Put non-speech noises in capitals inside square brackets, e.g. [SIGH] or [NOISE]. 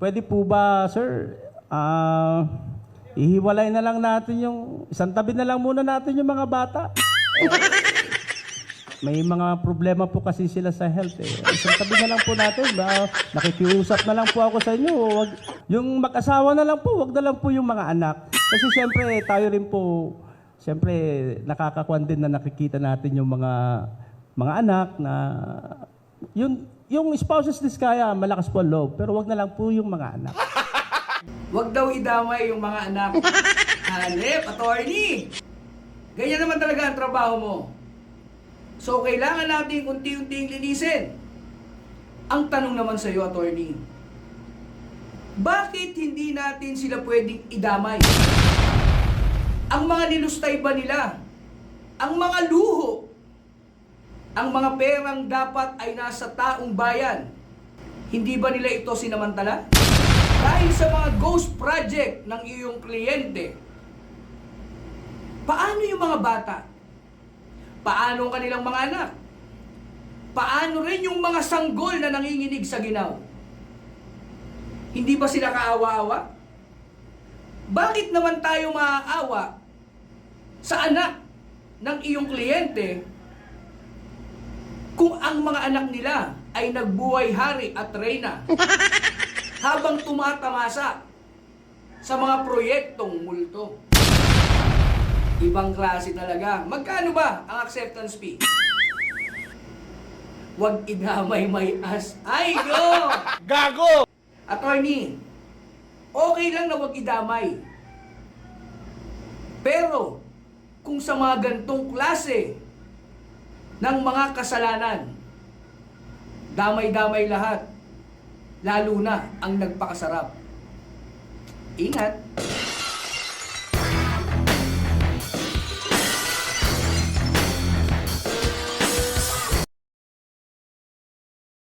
Pwede po ba, sir, ah, ihiwalay na lang natin yung, isang tabi na lang muna natin yung mga bata. May mga problema po kasi sila sa health eh. Isang tabi na lang po natin. Ba, nakikiusap na lang po ako sa inyo. Wag, yung mag-asawa na lang po, wag na lang po yung mga anak. Kasi siyempre, tayo rin po, siyempre, nakakakuan din na nakikita natin yung mga mga anak na yung yung spouses this kaya malakas po ang loob pero wag na lang po yung mga anak. [LAUGHS] Huwag daw idamay yung mga anak. Hanep, attorney! Ganyan naman talaga ang trabaho mo. So, kailangan natin unti-unting linisin. Ang tanong naman sa iyo, attorney, bakit hindi natin sila pwedeng idamay? Ang mga nilustay ba nila? Ang mga luho? Ang mga perang dapat ay nasa taong bayan? Hindi ba nila ito sinamantala? Dahil sa mga ghost project ng iyong kliyente, paano yung mga bata? Paano ang kanilang mga anak? Paano rin yung mga sanggol na nanginginig sa ginaw? Hindi ba sila kaawa-awa? Bakit naman tayo maaawa sa anak ng iyong kliyente kung ang mga anak nila ay nagbuhay hari at reyna [LAUGHS] habang tumatamasa sa mga proyektong multo. Ibang klase talaga. Magkano ba ang acceptance fee? Huwag idamay may as. Ay, go! [LAUGHS] Gago! Attorney, okay lang na huwag idamay. Pero, kung sa mga gantong klase ng mga kasalanan, damay-damay lahat, lalo na ang nagpakasarap. Ingat!